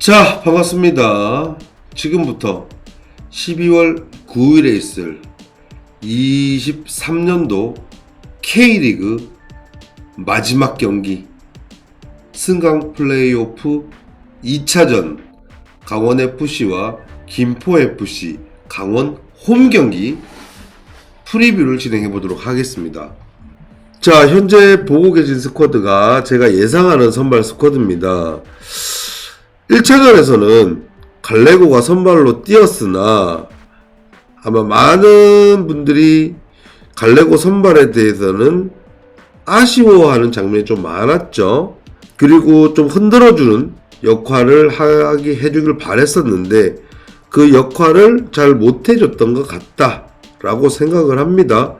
자, 반갑습니다. 지금부터 12월 9일에 있을 23년도 K리그 마지막 경기 승강 플레이오프 2차전 강원FC와 김포FC 강원 홈 경기 프리뷰를 진행해 보도록 하겠습니다. 자, 현재 보고 계신 스쿼드가 제가 예상하는 선발 스쿼드입니다. 1차전에서는 갈레고가 선발로 뛰었으나 아마 많은 분들이 갈레고 선발에 대해서는 아쉬워하는 장면이 좀 많았죠. 그리고 좀 흔들어주는 역할을 하기 해주길 바랬었는데 그 역할을 잘 못해줬던 것 같다라고 생각을 합니다.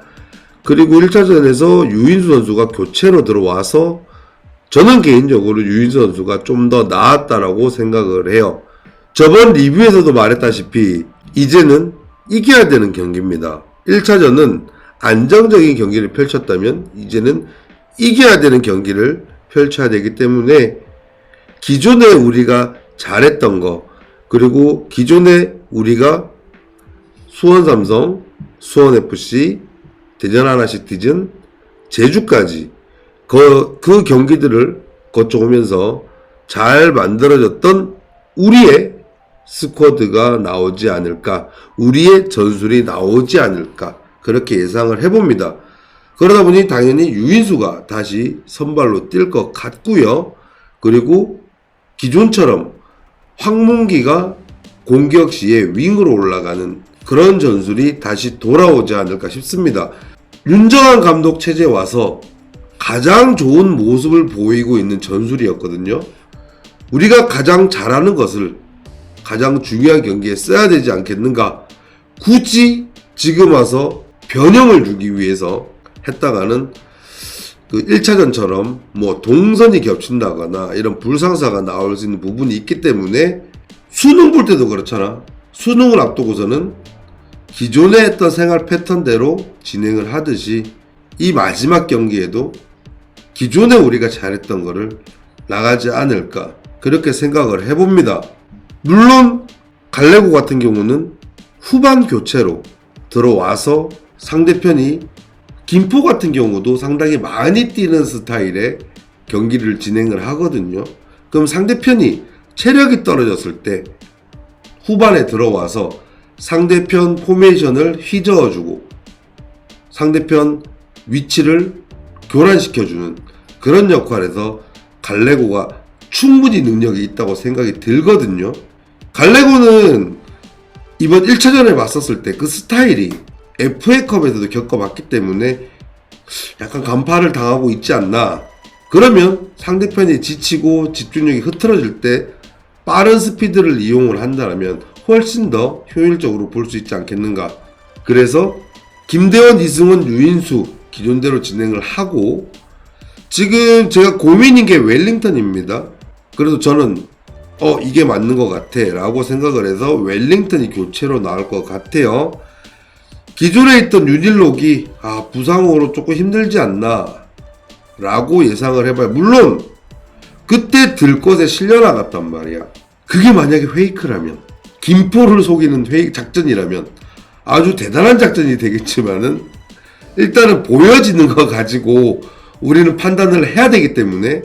그리고 1차전에서 유인수 선수가 교체로 들어와서 저는 개인적으로 유인수 선수가 좀 더 나았다라고 생각을 해요. 저번 리뷰에서도 말했다시피 이제는 이겨야 되는 경기입니다. 1차전은 안정적인 경기를 펼쳤다면 이제는 이겨야 되는 경기를 펼쳐야 되기 때문에 기존에 우리가 잘했던 거 그리고 기존에 우리가 수원 삼성, 수원 FC, 대전 하나시티즌, 제주까지 그, 그 경기들을 거쳐오면서 잘 만들어졌던 우리의 스쿼드가 나오지 않을까, 우리의 전술이 나오지 않을까, 그렇게 예상을 해봅니다. 그러다 보니 당연히 유인수가 다시 선발로 뛸 것 같고요. 그리고 기존처럼 황문기가 공격 시에 윙으로 올라가는 그런 전술이 다시 돌아오지 않을까 싶습니다. 윤정한 감독 체제에 와서 가장 좋은 모습을 보이고 있는 전술이었거든요. 우리가 가장 잘하는 것을 가장 중요한 경기에 써야 되지 않겠는가? 굳이 지금 와서 변형을 주기 위해서 했다가는 그 1차전처럼 뭐 동선이 겹친다거나 이런 불상사가 나올 수 있는 부분이 있기 때문에 수능 볼 때도 그렇잖아. 수능을 앞두고서는 기존에 했던 생활 패턴대로 진행을 하듯이 이 마지막 경기에도 기존에 우리가 잘했던 거를 나가지 않을까 그렇게 생각을 해봅니다. 물론 갈레고 같은 경우는 후반 교체로 들어와서 상대편이 김포 같은 경우도 상당히 많이 뛰는 스타일의 경기를 진행을 하거든요. 그럼 상대편이 체력이 떨어졌을 때 후반에 들어와서 상대편 포메이션을 휘저어주고 상대편 위치를 교란시켜주는 그런 역할에서 갈레고가 충분히 능력이 있다고 생각이 들거든요. 갈레고는 이번 1차전에 맞섰을 때 그 스타일이 FA컵에서도 겪어봤기 때문에 약간 간파를 당하고 있지 않나. 그러면 상대편이 지치고 집중력이 흐트러질 때 빠른 스피드를 이용을 한다면 훨씬 더 효율적으로 볼 수 있지 않겠는가. 그래서 김대원, 이승원, 유인수 기존대로 진행을 하고 지금 제가 고민인 게 웰링턴입니다. 그래서 저는 어 이게 맞는 것 같아 라고 생각을 해서 웰링턴이 교체로 나올 것 같아요. 기존에 있던 유닐록이 아 부상으로 조금 힘들지 않나 라고 예상을 해봐요. 물론 그때 들 것에 실려 나갔단 말이야. 그게 만약에 페이크라면 김포를 속이는 페이크 작전이라면 아주 대단한 작전이 되겠지만은 일단은 보여지는 거 가지고 우리는 판단을 해야 되기 때문에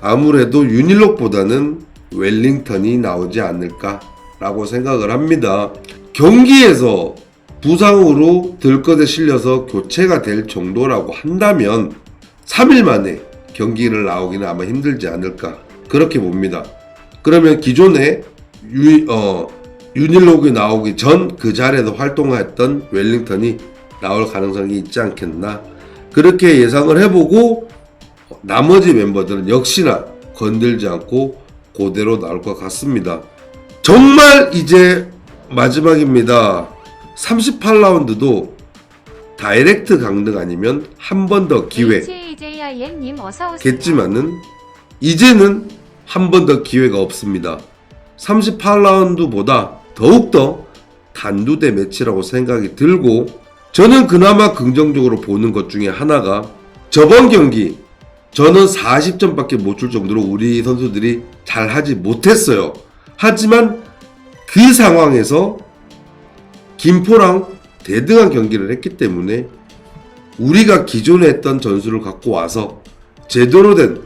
아무래도 유닐록보다는 웰링턴이 나오지 않을까라고 생각을 합니다. 경기에서 부상으로 들것에 실려서 교체가 될 정도라고 한다면 3일 만에 경기를 나오기는 아마 힘들지 않을까 그렇게 봅니다. 그러면 기존에 유, 어, 유닐록이 나오기 전 그 자리에서 활동했던 웰링턴이 나올 가능성이 있지 않겠나 그렇게 예상을 해보고 나머지 멤버들은 역시나 건들지 않고 그대로 나올 것 같습니다. 정말 이제 마지막입니다. 38라운드도 다이렉트 강등 아니면 한 번 더 기회. 겠지만은 이제는 한 번 더 기회가 없습니다. 38라운드보다 더욱더 단두대 매치라고 생각이 들고 저는 그나마 긍정적으로 보는 것 중에 하나가 저번 경기 저는 40점밖에 못 줄 정도로 우리 선수들이 잘 하지 못했어요. 하지만 그 상황에서 김포랑 대등한 경기를 했기 때문에 우리가 기존에 했던 전술을 갖고 와서 제대로 된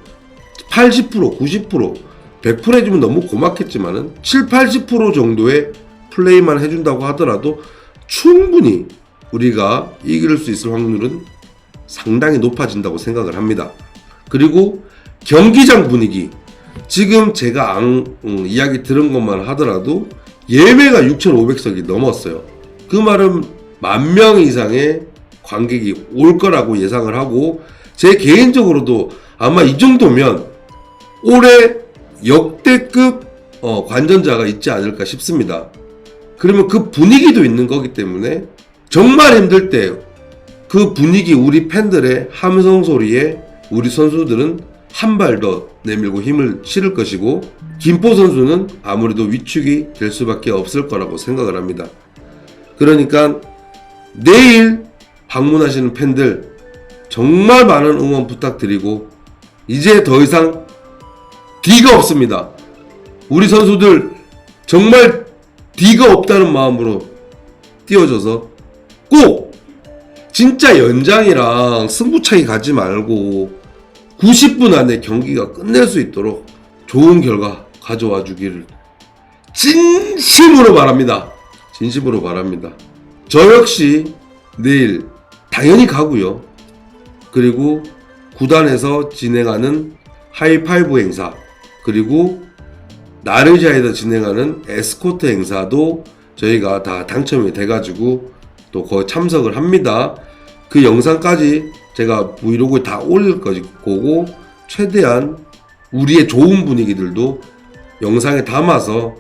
80%, 90%, 100% 해주면 너무 고맙겠지만은 7, 80% 정도의 플레이만 해준다고 하더라도 충분히 우리가 이길 수 있을 확률은 상당히 높아진다고 생각을 합니다. 그리고 경기장 분위기 지금 제가 안- 음, 이야기 들은 것만 하더라도 예매가 6,500석이 넘었어요. 그 말은 만 명 이상의 관객이 올 거라고 예상을 하고 제 개인적으로도 아마 이 정도면 올해 역대급 어, 관전자가 있지 않을까 싶습니다. 그러면 그 분위기도 있는 거기 때문에 정말 힘들 때 그 분위기 우리 팬들의 함성 소리에 우리 선수들은 한 발 더 내밀고 힘을 실을 것이고 김포 선수는 아무래도 위축이 될 수밖에 없을 거라고 생각을 합니다. 그러니까 내일 방문하시는 팬들 정말 많은 응원 부탁드리고 이제 더 이상 D가 없습니다. 우리 선수들 정말 D가 없다는 마음으로 뛰어줘서 꼭 진짜 연장이랑 승부차기 가지 말고 90분 안에 경기가 끝낼 수 있도록 좋은 결과 가져와 주기를 진심으로 바랍니다. 진심으로 바랍니다. 저 역시 내일 당연히 가고요. 그리고 구단에서 진행하는 하이파이브 행사 그리고 나르샤에서 진행하는 에스코트 행사도 저희가 다 당첨이 돼가지고 또 거기 참석을 합니다. 그 영상까지 제가 브이로그에 다 올릴 거고 최대한 우리의 좋은 분위기들도 영상에 담아서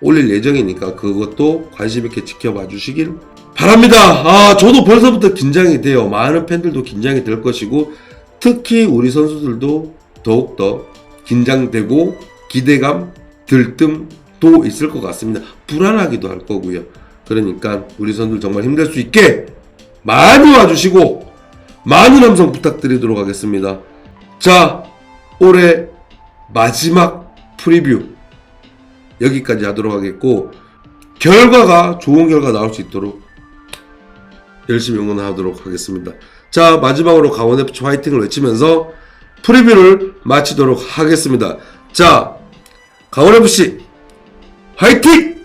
올릴 예정이니까 그것도 관심 있게 지켜봐 주시길 바랍니다. 아, 저도 벌써부터 긴장이 돼요. 많은 팬들도 긴장이 될 것이고 특히 우리 선수들도 더욱더 긴장되고 기대감, 들뜸도 있을 것 같습니다. 불안하기도 할 거고요. 그러니까 우리 선수들 정말 힘들 수 있게 많이 와주시고 많은 함성 부탁드리도록 하겠습니다. 자, 올해 마지막 프리뷰 여기까지 하도록 하겠고 결과가 좋은 결과 나올 수 있도록 열심히 응원하도록 하겠습니다. 자 마지막으로 강원FC 화이팅을 외치면서 프리뷰를 마치도록 하겠습니다. 자 강원FC 화이팅!